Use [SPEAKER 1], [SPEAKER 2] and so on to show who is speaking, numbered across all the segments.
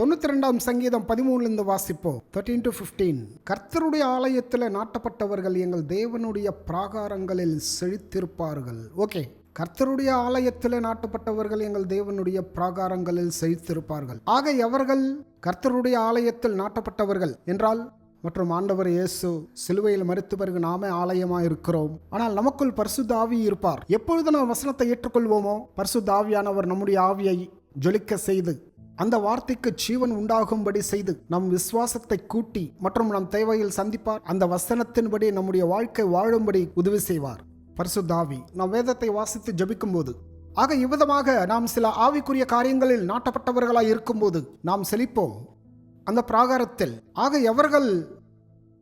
[SPEAKER 1] தொண்ணூத்தி ரெண்டாம் சங்கீதம் பதிமூணுலேருந்து வாசிப்போம். தேர்ட்டீன் டு ஃபிஃப்டீன் கர்த்தருடைய ஆலயத்தில் நாட்டப்பட்டவர்கள் எங்கள் தேவனுடைய பிராகாரங்களில் செழித்திருப்பார்கள். ஓகே கர்த்தருடைய ஆலயத்தில் நாட்டப்பட்டவர்கள் எங்கள் தேவனுடைய பிராகாரங்களில் செழித்திருப்பார்கள். ஆக எவர்கள் கர்த்தருடைய ஆலயத்தில் நாட்டப்பட்டவர்கள் என்றால் மற்றும் ஆண்டவர் இயேசு சிலுவையில் மறித்த பிறகு நாமே ஆலயமாக இருக்கிறோம். ஆனால் நமக்குள் பரிசுத்த ஆவி இருப்பார். எப்பொழுது நாம் வசனத்தை ஏற்றுக்கொள்வோமோ பரிசுத்த ஆவியானவர் நம்முடைய ஆவியை ஜொலிக்க செய்து அந்த வார்த்தைக்கு ஜீவன் உண்டாகும்படி செய்து நம் விசுவாசத்தை கூட்டி மற்றும் நம் தேவையில் சந்திப்பார். அந்த வசனத்தின்படி நம்முடைய வாழ்க்கை வாழும்படி உதவி செய்வார். பரிசுத்தாவி நாம் வேதத்தை வாசித்து ஜபிக்கும் போது ஆக இவ்விதமாக நாம் சில ஆவிக்குரிய காரியங்களில் நாட்டப்பட்டவர்களாய் இருக்கும்போது நாம் செழிப்போம். அந்த பிராகாரத்தில் ஆக எவர்கள்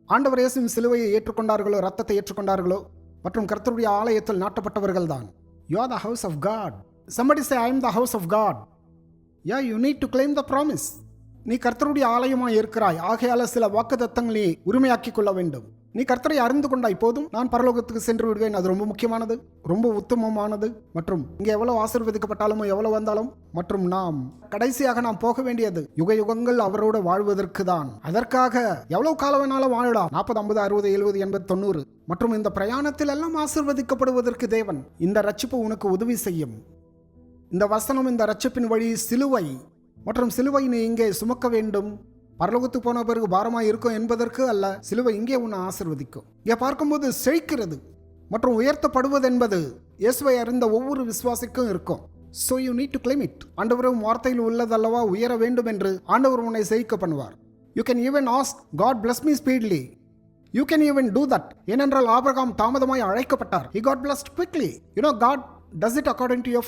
[SPEAKER 1] ஆண்டவர் இயேசுவின் சிலுவையை ஏற்றுக்கொண்டார்களோ ரத்தத்தை ஏற்றுக்கொண்டார்களோ மற்றும் கர்த்தருடைய ஆலயத்தில் நாட்டப்பட்டவர்கள் தான் you are the house of God somebody say I am the house of God yeah you need to claim the promise நீ கர்த்தருடைய ஆலயமாக இருக்கிறாய். ஆகையால சில வாக்குத்தத்தங்களை உரிமையாக்கிக் கொள்ள வேண்டும். நீ கர்த்தரை அறிந்து கொண்டாய். போதும். நான் பரலோகத்துக்கு சென்று விடுவேன். அது ரொம்ப முக்கியமானது. ரொம்ப உத்தமமானது. மற்றும் இங்கே எவ்வளவு ஆசீர்வதிக்கப்பட்டாலுமோ எவ்வளவு வந்தாலும் மற்றும் நாம் கடைசியாக நாம் போக வேண்டியது யுக யுகங்கள் அவரோடு வாழ்வதற்கு தான். அதற்காக எவ்வளவு காலம் வேணாலும் வாழலாம். நாற்பது ஐம்பது அறுபது எழுபது எண்பது தொண்ணூறு மற்றும் இந்த பிரயாணத்தில் எல்லாம் ஆசிர்வதிக்கப்படுவதற்கு தேவன் இந்த ரட்சிப்பு உனக்கு உதவி செய்யும். இந்த வசனம் இந்த ரட்சிப்பின் வழி சிலுவை மற்றும் சிலுவை நீ இங்கே சுமக்க வேண்டும். பரலோகத்துக்கு போன பிறகு பாரமாக இருக்கும் என்பதற்கு அல்ல சிலுவை இங்கே உன்னை ஆசிர்வதிக்கும். இங்கே பார்க்கும்போது செழிக்கிறது மற்றும் உயர்த்தப்படுவது என்பது இயேசுவை அறிந்த ஒவ்வொரு விசுவாசிக்கும் இருக்கும். So you need to claim it ஆண்டவரும் வார்த்தையில் உள்ளதல்லவா உயர வேண்டும் என்று ஆண்டவர் உன்னை செழிக்க பண்ணுவார். You can even ask God bless me speedily you can even do that ஏனென்றால் ஆபிரகாம் தாமதமாய் அழைக்கப்பட்டார். He God blessed quickly you know God does it according according to your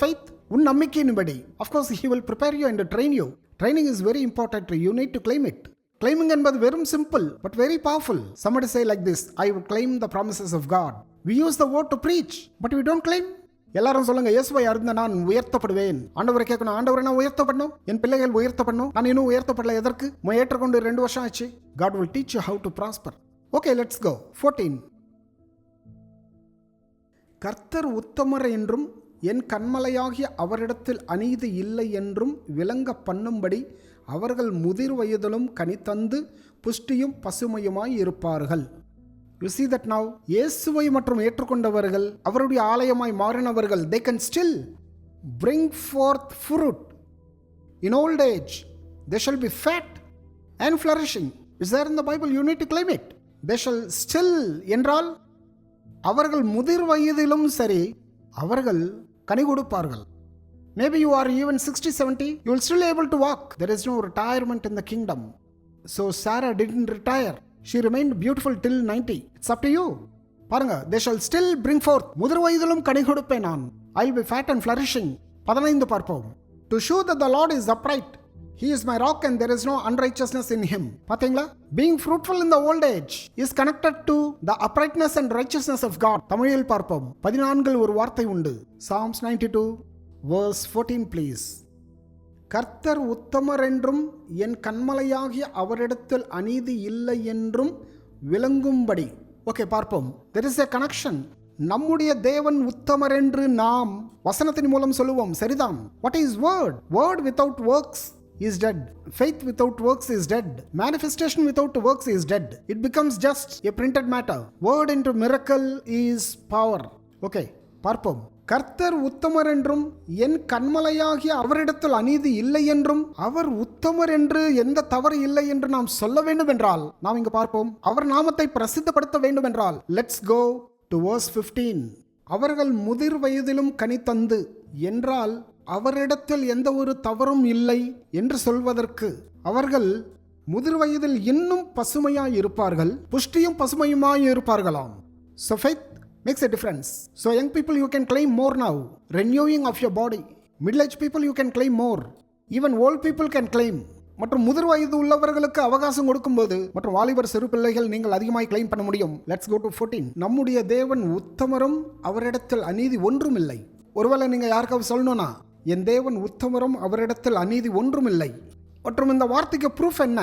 [SPEAKER 1] உன் நம்பிக்கையின்படி of course he will prepare you and train you training is very important you need to claim it claiming என்பது வெறும் simple but very powerful somebody say like this I would claim the promises of God we use the word to preach but we don't claim எல்லாரும் சொல்லுங்க இயேசுவை அறிந்த நான் உயர்த்தப்படுவேன் ஆண்டவரை கேட்கணும் ஆண்டவரை நான் உயர்த்தப்படணும் என் பிள்ளைகள் உயர்த்தப்படணும் நான் இன்னும் உயர்த்தப்படல எதற்கு ஏற்றுக்கொண்டு ரெண்டு வருஷம் ஆச்சு God will teach you how to prosper okay let's go fourteen கர்த்தர் உத்தமர் என்றும் என் கண்மலையாகிய அவரிடத்தில் அநீதி இல்லை என்றும் விளங்க பண்ணும்படி அவர்கள் முதிர் வயதிலும் கனித்தந்து புஷ்டியும் பசுமையுமாய் இருப்பார்கள். யூ தட் that இயேசுவை மற்றும் ஏற்றுக்கொண்டவர்கள் அவருடைய ஆலயமாய் மாறினவர்கள் they can still bring forth fruit in old age they shall be fat and flourishing. Is there இந்த Bible you need you need to claim என்றால் அவர்கள் முதிர் வயதிலும் சரி அவர்கள் கனி கொடுப்பார்கள். Maybe you are even sixty seventy you will still able to walk there is no retirement in the kingdom so Sarah didn't retire she remained beautiful till ninety it's up to you பாருங்க they shall still bring forth முதிர் வயதிலும் கனி கொடுப்பேன் நான். I be fat and flourishing பதினைந்து பார்ப்போம். To show the Lord is upright he is my rock and there is no unrighteousness in him பாத்தீங்களா? Being fruitful in the old age is connected to the uprightness and righteousness of God தமிழில் பார்ப்போம். பதினான்கில் ஒரு வார்த்தை உண்டு. Psalms ninety two verse fourteen please கர்த்தர் உத்தமர் என்றும் என் கண்மலையாகிய அவரிடத்தில் அநீதி இல்லை என்றும் விளங்கும்படி. ஓகே பார்ப்போம். தெர் இஸ் எ கனெக்ஷன் நம்முடைய தேவன் உத்தமர் என்று நாம் வசனத்தின் மூலம் சொல்லுவோம். சரிதான் what is word word without works is dead. Faith without works is dead. Manifestation without works is dead. It becomes just a printed matter. Word into miracle is power. Okay பார்ப்போம் கர்த்தர் உத்தமர் என்றும் என் கண்மலையாகிய அவரிடத்தில் அநீதி இல்லை என்றும் அவர் உத்தமர் என்று எந்த தவறு இல்லை என்று நாம் சொல்ல வேண்டும் என்றால் நாம் இங்கு பார்ப்போம் அவர் நாமத்தை பிரசித்தப்படுத்த வேண்டும் என்றால் let's go to verse fifteen அவர்கள் முதிர் வயதிலும் கனி தந்து என்றால் அவரிடத்தில் எந்த ஒரு தவறும் இல்லை என்று சொல்வதற்கு அவர்கள் முதிர் வயதில் இன்னும் பசுமையாய் இருப்பார்கள் புஷ்டியும் பசுமையுமாய் இருப்பார்களாம். So faith makes a difference. So young people you can claim more now Renewing of your body Middle people you can claim more even old people can claim மற்றும் முதிர் வயது உள்ளவர்களுக்கு அவகாசம் கொடுக்கும்போது மற்றும் வாலிபர் சிறு பிள்ளைகள் நீங்கள் அதிகமாக கிளைம் பண்ண முடியும். லெட்ஸ் கோ டு 14 நம்முடைய தேவன் உத்தமரும் அவரிடத்தில் அநீதி ஒன்றும் இல்லை ஒருவேளை நீங்கள் யாருக்காவது சொல்லணும்னா என் தேவன் உத்தமரும் அவரிடத்தில் அநீதி ஒன்றுமில்லை. மற்றும் இந்த வார்த்தைக்கு ப்ரூஃப் என்ன?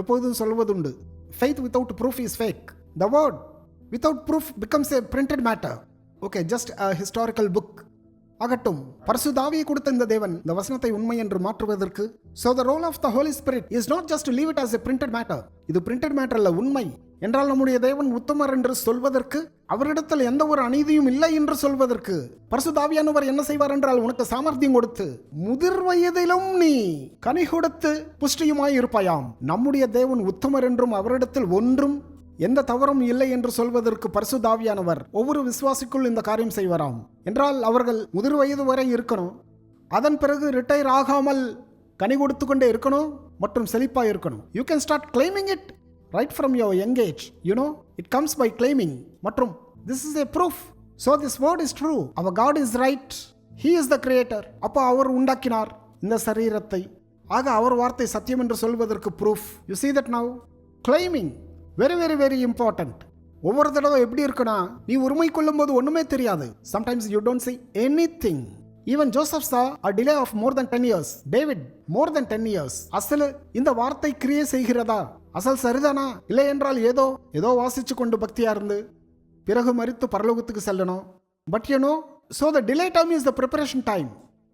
[SPEAKER 1] எப்போதும் சொல்வதுண்டு faith without proof is fake the word without proof becomes a printed matter okay just a historical book ஆகட்டும் பரசுதாவியை கொடுத்த இந்த தேவன் இந்த வசனத்தை உண்மை என்று மாற்றுவதற்கு so the role of the Holy Spirit is not just leave it as a printed matter இது பிரிண்டட் மேட்டரில் அல்ல உண்மை. என்றால் நம்முடைய தேவன் உத்தமர் என்று சொல்வதற்கு அவரிடத்தில் எந்த ஒரு அநீதியும் இல்லை என்று சொல்வதற்கு. பரிசுத்தாவியானவர் என்ன செய்வார் என்றால் உனக்கு சாமர்த்தியம் கொடுத்து முதிர் வயதிலும் நீ கனி கொடுத்து புஷ்டியுமாய் இருப்பாயாம். நம்முடைய தேவன் உத்தமர் என்றும் அவரிடத்தில் ஒன்றும் எந்த தவறும் இல்லை என்று சொல்வதற்கு பரிசுதாவியானவர் ஒவ்வொரு விசுவாசிக்குள் இந்த காரியம் செய்வாராம். என்றால் அவர்கள் முதிர் வயது வரை இருக்கணும். அதன் பிறகு ரிட்டையர் ஆகாமல் கனி கொடுத்து கொண்டே இருக்கணும் மற்றும் செழிப்பாக இருக்கணும். You can start claiming it right from your young age you know it comes by claiming மற்றும் this is a proof so this word is true our God is right he is the creator அப்போ அவர் உண்டாக்கினார் இந்த சரீரத்தை. ஆக அவர் வார்த்தை சத்தியம் என்று சொல்வதற்கு proof you see that now claiming very very very important ஒவ்வொரு தடவை எப்படி இருக்குன்னா நீ உரிமை கொள்ளும்போது ஒன்றுமே தெரியாது. Sometimes you don't see anything even Joseph saw a delay of more than ten years David more than ten years அசல் இந்த வார்த்தை கிரியே செய்கிறதா? அசல் சரிதானா? இல்லை என்றால் ஏதோ ஏதோ வாசிச்சு கொண்டு பக்தியா இருந்து பிறகு மறித்து பரலோகத்துக்கு செல்லணும். But you know so the delay time is the preparation time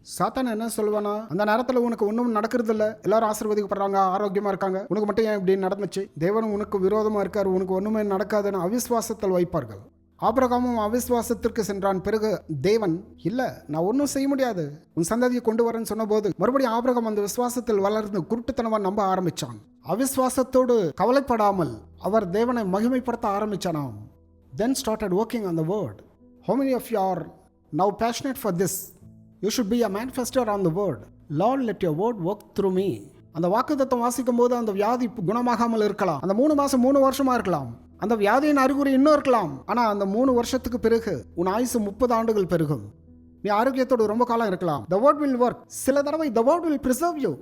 [SPEAKER 1] சாத்தான் என்ன சொல்லுவானா? அந்த நேரத்தில் உனக்கு ஒன்றும் நடக்கிறது இல்லை எல்லாரும் ஆசீர்வதிக்கப்படுறாங்க ஆரோக்கியமாக இருக்காங்க. உனக்கு மட்டும் ஏன் இப்படி நடந்துச்சு? தேவன் உனக்கு விரோதமாக இருக்கார். உனக்கு ஒன்றுமே நடக்காதுன்னு அவிஸ்வாசத்தில் வைப்பார்கள். ஆபிரகாமும் அவிஸ்வாசத்திற்கு சென்றான். பிறகு தேவன் இல்ல நான் ஒன்றும் செய்ய முடியாது. உன் சந்ததியை கொண்டு வரேன்னு சொன்னபோது மறுபடியும் ஆபிரகாம் அந்த விசுவாசத்தில் வளர்ந்து குருட்டுத்தனமாக நம்ப ஆரம்பிச்சான். அவிஸ்வாசத்தோடு கவலைப்படாமல் அவர் தேவனை மகிமைப்படுத்த ஆரம்பிச்சானாம். Then started working on the word how many of you are now passionate for this you should be a manifester on the word Lord let your word work through me அந்த வாக்குத்தத்தம் வாசிக்கும் போது அந்த வியாதி குணமாகாமல் இருக்கலாம். அந்த மூணு மாசம் மூணு வருஷமா இருக்கலாம். அந்த வியாதியின் அறிகுறி இன்னும் இருக்கலாம். ஆனா அந்த மூணு வருஷத்துக்கு பிறகு உன் ஆயுசு முப்பது ஆண்டுகள் பெருகும். நீ ஆரோக்கியத்தோடு ரொம்ப காலம் இருக்கலாம். த வேர்ட் வில் ஒர்க் சில தடவை the word will preserve you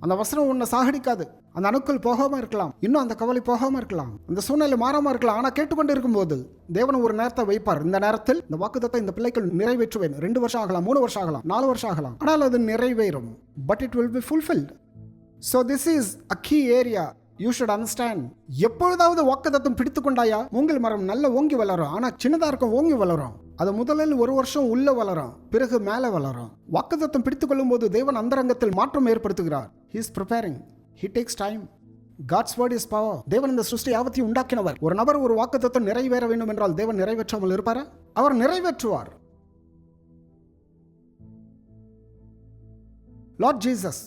[SPEAKER 1] அந்த வசனம் உன்னை சாகடிக்காது. அந்த அணுக்கள் போகாம இருக்கலாம். இன்னும் அந்த கவலை போகாம இருக்கலாம். அந்த சூழ்நிலை மாறாம இருக்கலாம். ஆனா கேட்டுக்கொண்டு இருக்கும்போது தேவன் ஒரு நேரத்தை வைப்பார். இந்த நேரத்தில் இந்த வாக்குத்தத்தை இந்த பிள்ளைகள் நிறைவேற்றுவேன். ரெண்டு வருஷம் ஆகலாம் மூணு வருஷம் ஆகலாம் நாலு வருஷம் ஆகலாம். ஆனால் அது நிறைவேறும். But it will be fulfilled so this is a key area you should understand எப்பொழுதாவது வாக்குதத்தம் பிடித்து கொண்டாயா? மூங்கில் மரம் நல்ல ஓங்கி வளரும். ஆனால் சின்னதாக இருக்கும் ஓங்கி வளரும். அது முதலில் ஒரு வருஷம் உள்ள வளரும். பிறகு மேலே வளரும். வாக்குத்தத்தம் பிடித்துக் கொள்ளும்போது தேவன் அந்தரங்கத்தில் மாற்றம் ஏற்படுத்துகிறார். He is preparing he takes time God's word is power தேவன் இந்த சிருஷ்டி யாவத்தையும் உண்டாக்கினவர். ஒரு நபர் ஒரு வாக்குத்தத்தம் நிறைவேற வேண்டும் என்றால் தேவன் நிறைவேற்றாமல் இருப்பாரா? அவர் நிறைவேற்றுவார். லார்ட் ஜீசஸ்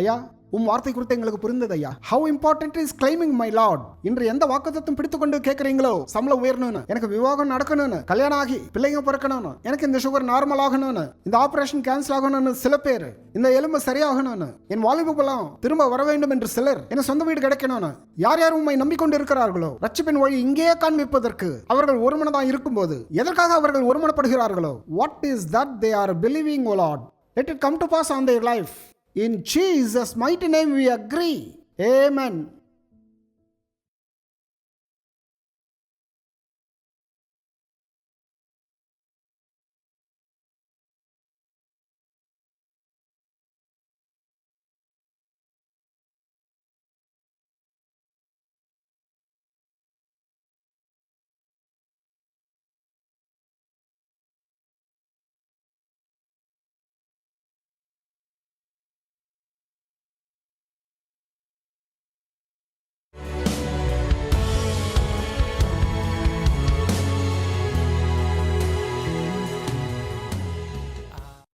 [SPEAKER 1] ஐயா உம் வார்த்தை குறித்து எங்களுக்கு புரிந்தது ஐயா how important is claiming my Lord இன்று எந்த வாக்குத்தத்தம் பிடித்துக்கொண்டு கேட்குறீங்களோ? சம்பளம் உயரணும்னு எனக்கு விவாகம் நடக்கணும்னு கல்யாணம் ஆகி பிள்ளைங்க பிறக்கணும்னு எனக்கு இந்த சுகர் நார்மல் ஆகணும்னு இந்த ஆபரேஷன் கேன்சல் ஆகணும்னு சில பேர் இந்த எலும்பு சரியாகணும்னு என் வாலிபு பலம் திரும்ப வர வேண்டும் என்று சிலர் என் சொந்த வீடு கிடைக்கணும்னு யார் யார் உண்மை நம்பிக்கொண்டு இருக்கிறார்களோ ரட்சிப்பின் வழி இங்கேயே காண்பிப்பதற்கு அவர்கள் ஒருமனதான் இருக்கும்போது எதற்காக அவர்கள் ஒருமனப்படுகிறார்களோ? What is that they are believing oh Lord let it come to pass on their life In Jesus' mighty name we agree. Amen.